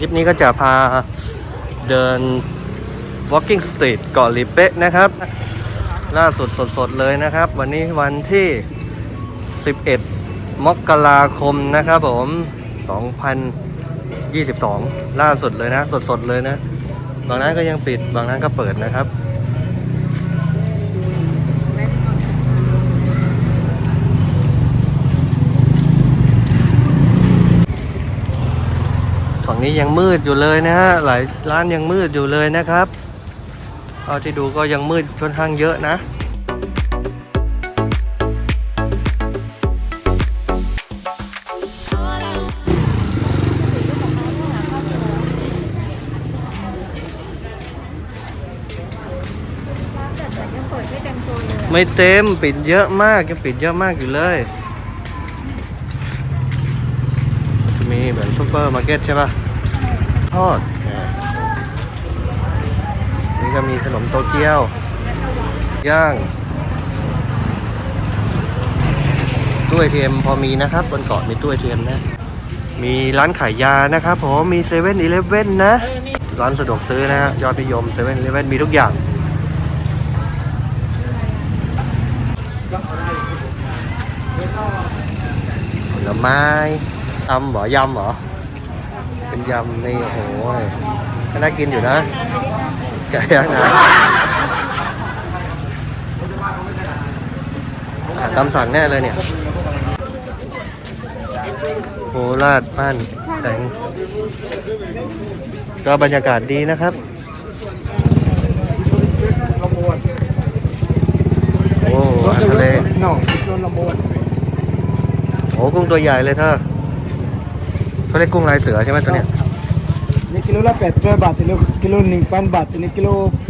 คลิปนี้ก็จะพาเดิน walking street เกาะลิเป๊ะนะครับ ล่าสุดสดๆเลยนะครับ วันนี้วันที่ 11 มกราคมนะครับผม 2022 ล่าสุดเลยนะ สดๆเลยนะ บางร้านก็ยังปิด บางร้านก็เปิดนะครับ งนี้ยังมืดอยู่เลยนะฮะหลายร้านยังมืดอยู่เลยนะครับเอาที่ดูก็ยังมืดค่อนข้างเยอะนะไม่เต็มปิดเยอะมากยังปิดเยอะมากอยู่เลย มีเหมือนซุปเปอร์มาร์เก็ตใช่ปะท อด นี่ก็มีขนมโตเกียว ย่างตู้ ATM พอมีนะครับบนเกาะมีตู้ ATM นะ มีร้านขายยานะครับผมมีเซเว่นอีเลฟเว่นนะ ร้านสะดวกซื้อนะฮะยอดนิยมเซเว่นอีเลฟเว่นมีทุกอย่างผลไม้ตำหรอยำหรอ เป็นยำนี่โอ้โหก็น่ากินอยู่นะไก่ย่างนะตามสั่งแน่เลยเนี่ยโคราชบ้านแตงก็บรรยากาศดีนะครับโอ้อาหารทะเลโอ้กุ้งตัวใหญ่เลยเธอ เขาเรียกกุ้งลายเสือใช่ไหมตัวเนี้ยนี่กิโลละแปดร้อยบาทกิโลกิโลหนึ่งพันบาทนี่กิโล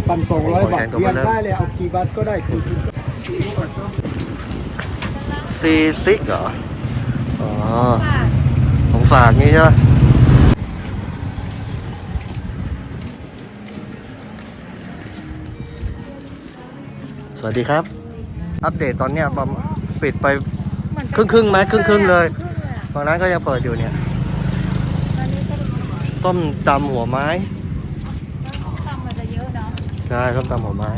พันสองร้อยบาทโอ้ยแพงกว่าเรียนเดิมได้เลยเอากี่บาทก็ได้กี่ซีซิกเหรอ อ๋อ ของฝากนี่ใช่ไหมสวัสดีครับ อัปเดตตอนเนี้ยประมาณปิดไปครึ่งครึ่งๆไหมครึ่งครึ่งๆเลยบางร้านก็ยังเปิดอยู่เนี่ยตอนนี้ก็ ส้มตำหัวไม้ตำมันจะเยอะเนาะใช่ส้มตำหัวไม้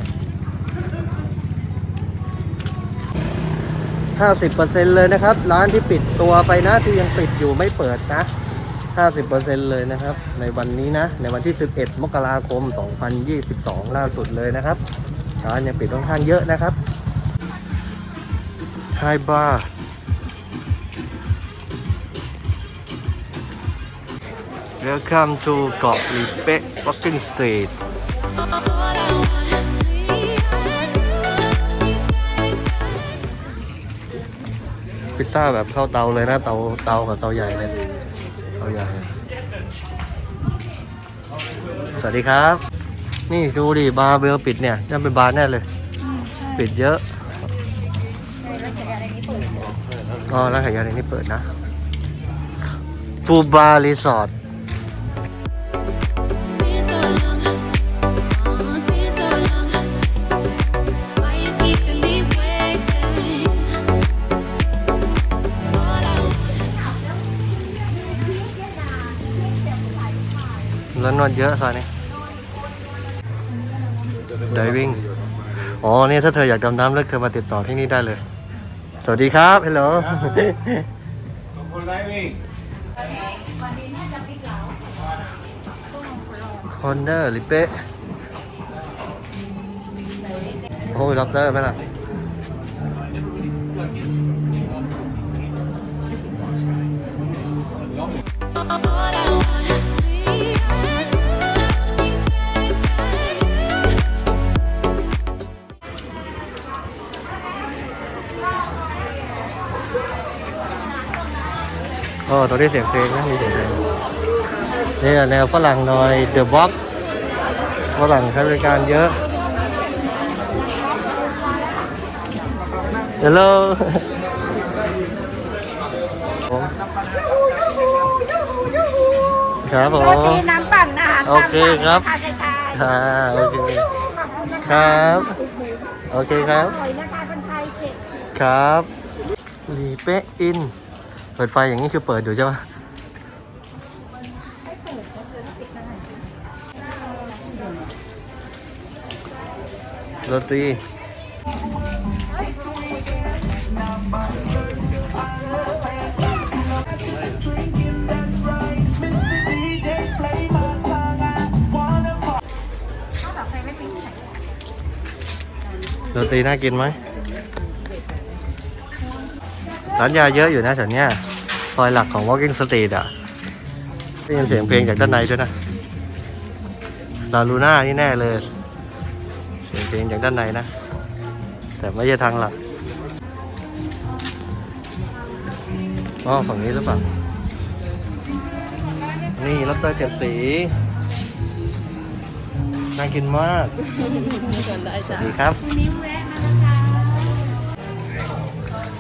ห้าสิบเปอร์เซ็นเลยนะครับ ร้านที่ปิดตัวไปนะที่ยังปิดอยู่ไม่เปิดนะห้าสิบเปอร์เซ็นเลยนะครับ ในวันนี้นะ ในวันที่11มกราคม2022ล่าสุดเลยนะครับร้านยังปิดค่อนข้างเยอะนะครับไฮบาร์ Welcome to เกาะลีเป๊ะ Walking Street พิซซ่าแบบเข้าเตาเลยนะ เตาเตากับเตาใหญ่เลย เตาใหญ่ สวัสดีครับ นี่ดูดิ บาร์เบลปิดเนี่ยน่าเป็นบาร์แน่เลย ปิดเยอะอ๋อร้านขายยาในนี้เปิดนะฟูบาร์รีสอร์ท แล้วนวดเยอะซอยนี้ไดวิ่งอ๋อเนี่ยถ้าเธออยากดำน้ำเลิกเธอมาติดต่อที่นี่ได้เลย สวัสดีครับฮัลโหลคอนเนอร์ลิเป้โอ้ยล็อบสเตอร์ไหมล่ะ โอ้ตัวนี้เสียงเพลงนะมีเสียงเพลงนี่แนวฝรั่งหน่อย The Box ฝรั่งใช้บริการเยอะ Hello ผมครับผโอเคมน้ำปั่นอาหารโอเคครับทานได้ทานค่ะโอเคครับ โอเคครับอร่อยนะคะคนไทยเจ็ดครับรีเป๊ะอินเปิดไฟอย่างนี้คือเปิดอยู่ใช่ปะโรตีโรตีน่ากินไหมร้านยาเยอะอยู่นะแถวเนี้ย อยหลักของ Walking Street อะได้ยินเสียงเพลงจากด้านในด้วยนะลาลูน่านี่แน่เลย เสียงเพลงจากด้านในนะ แต่ไม่ใช่ทางหลักอ๋อฝั่งนี้หรือเปล่า นี่รถเตอร์เจ็ดสี น่ากินมาก สวัสดีครับ วันนี้แวะมานะคะ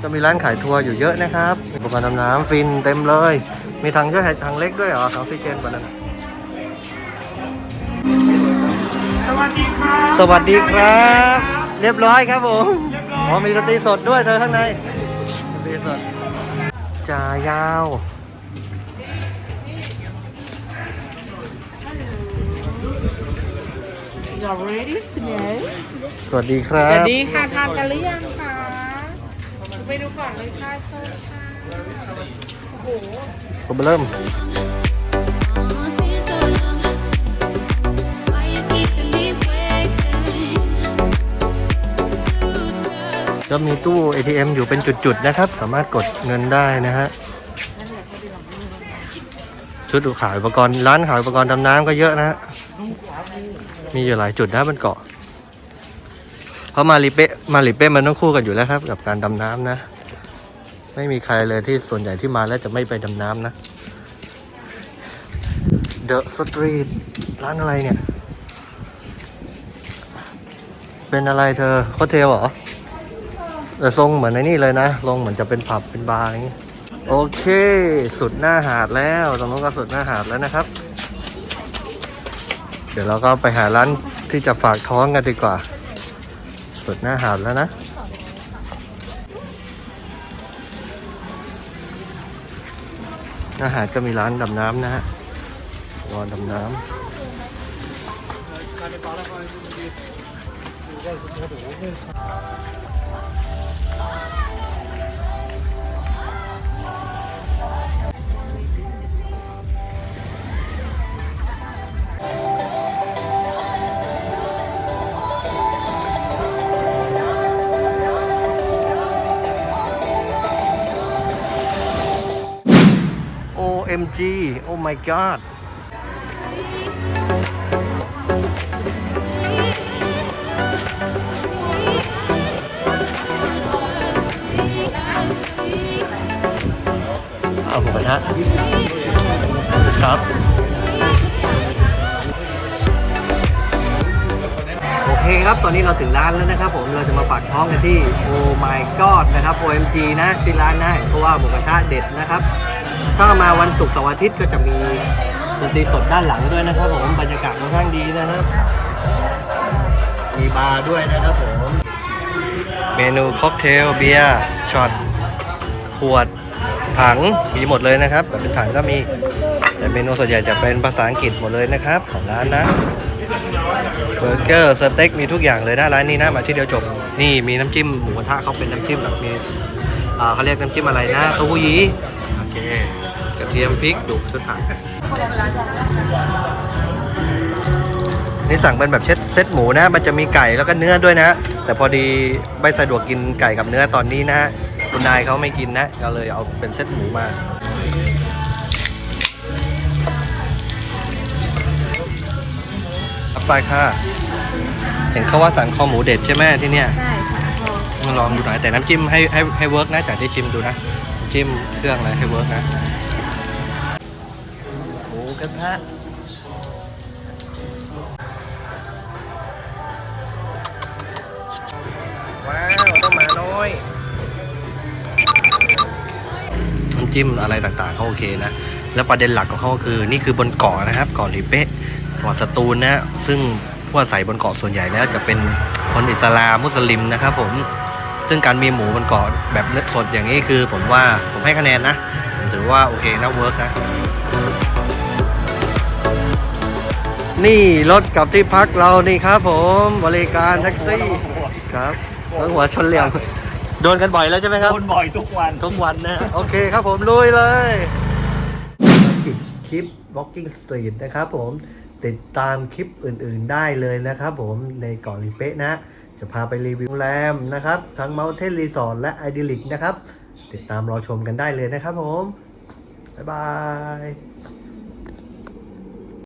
จะมีร้านขายทัวร์อยู่เยอะนะครับอุปกรณ์ดำน้ำฟินเต็มเลย มีถังช่วยหายถังเล็กด้วยเหรอถังออกซิเจนบนนั้นน่ะสวัสดีครับสวัสดีครับ เรียบร้อยครับผมอ๋อมีดนตรีสดด้วยเธอข้างในดนตรีสดจ่ายาว You're ready today สวัสดีครับ สวัสดีค่ะทานกันหรือยังคะ ไปดูก่อนเลยค่ะเชิญค่ะโอ้โหผมเริ่ม Oh, been so long. Why you keeping me waiting? Lose trust. ก็มีตู้ ATM อยู่เป็นจุดๆนะครับ สามารถกดเงินได้นะฮะ ชุดขายอุปกรณ์ร้านขายอุปกรณ์ดำน้ำก็เยอะนะฮะ มีอยู่หลายจุดนะบนเกาะ ราะมาริเป้มาริเป้มันต้องคู่กันอยู่แล้วครับ กับการดำน้ำนะ ไม่มีใครเลยที่ส่วนใหญ่ที่มาแล้วจะไม่ไปดำน้ำนะ The Street ร้านอะไรเนี่ย เป็นอะไรเธอโคเทลเหรอแต่ทรงเหมือนในนี่เลยนะลงเหมือนจะเป็นผับเป็นบาร์อย่างนี้โอเค สุดหน้าหาดแล้วตรงนู้นก็สุดหน้าหาดแล้วนะครับ เดี๋ยวเราก็ไปหาร้านที่จะฝากท้องกันดีกว่า สุดหน้าหาดแล้วนะ หน้าหาดก็มีร้านดำน้ำนะฮะรอดำน้ำ OMG Oh my god เอาผมกระทะครับ โอเคครับ ตอนนี้เราถึงร้านแล้วนะครับ ผม เราจะมาปักท้องกันที่ Oh my god นะครับ OMG นะที่ร้านนะเพราะว่าหมูกระทะเด็ดนะครับ ถ้ามาวันศุกร์เสาร์อาทิตย์ก็จะมีดนตรีสดด้านหลังด้วยนะครับผมบรรยากาศค่อนข้างดีนะครับ มีบาร์ด้วยนะครับผมเมนูค็อกเทลเบียร์ช็อตขวดถังมีหมดเลยนะครับแบบเป็นถังก็มี แต่เมนูส่วนใหญ่จะเป็นภาษาอังกฤษหมดเลยนะครับของร้านนะเบอร์เกอร์สเต็กมีทุกอย่างเลยนะร้านนี้นะมาที่เดียวจบนี่มีน้ำจิ้มหมูกระทะเขาเป็นน้ำจิ้มแบบมีเขาเรียกน้ำจิ้มอะไรนะเต้าหู้ยี้โอเค กระเทียมพริกดุทุกถังนี่สั่งเป็นแบบเช็ดเซตหมูนะ มันจะมีไก่แล้วก็เนื้อด้วยนะ แต่พอดีไม่สะดวกกินไก่กับเนื้อตอนนี้นะคุณนายเขาไม่กินนะก็เลยเอาเป็นเซตหมูมารับไปค่ะ เห็นเขาว่าสันคอหมูเด็ดใช่ไหมที่เนี่ยใช่ค่ะมาลองดูหน่อยแต่น้ำจิ้มให้ให้ให้เวิร์กนะจากที่ชิมดูนะน้ำจิ้มเครื่องอะไรให้เวิร์กนะหมู กระทะว้าวต้องมาน้อยน้ำจิ้มอะไรต่างๆเขาโอเคนะ แล้วประเด็นหลักของเขาก็คือนี่คือบนเกาะนะครับเกาะลีเป๊ะเกาะสตูลนะซึ่งผู้อาศัยบนเกาะส่วนใหญ่แล้วจะเป็นคนอิสลามมุสลิมนะครับผมซึ่งการมีหมูบนเกาะแบบเนื้อสดอย่างนี้คือ ผมว่าผมให้คะแนนนะถือว่าโอเคนะเวิร์กนะ นี่รถกับที่พักเรานี่ครับผมบริการแท็กซี่ครับรถหัวชนเหลี่ยมโดนกันบ่อยแล้วใช่ไหมครับโดนบ่อยทุกวันทุกวันนะ โอเคครับผมลุยเลยปิดคลิป Walking Street นะครับผมติดตามคลิปอื่นๆได้เลยนะครับผมในเกาะลีเป๊ะนะ จะพาไปรีวิวโรงแรมนะครับ ทั้ง Mountain Resort และ Idyllic นะครับ ติดตามรอชมกันได้เลยนะครับผม บ๊ายบาย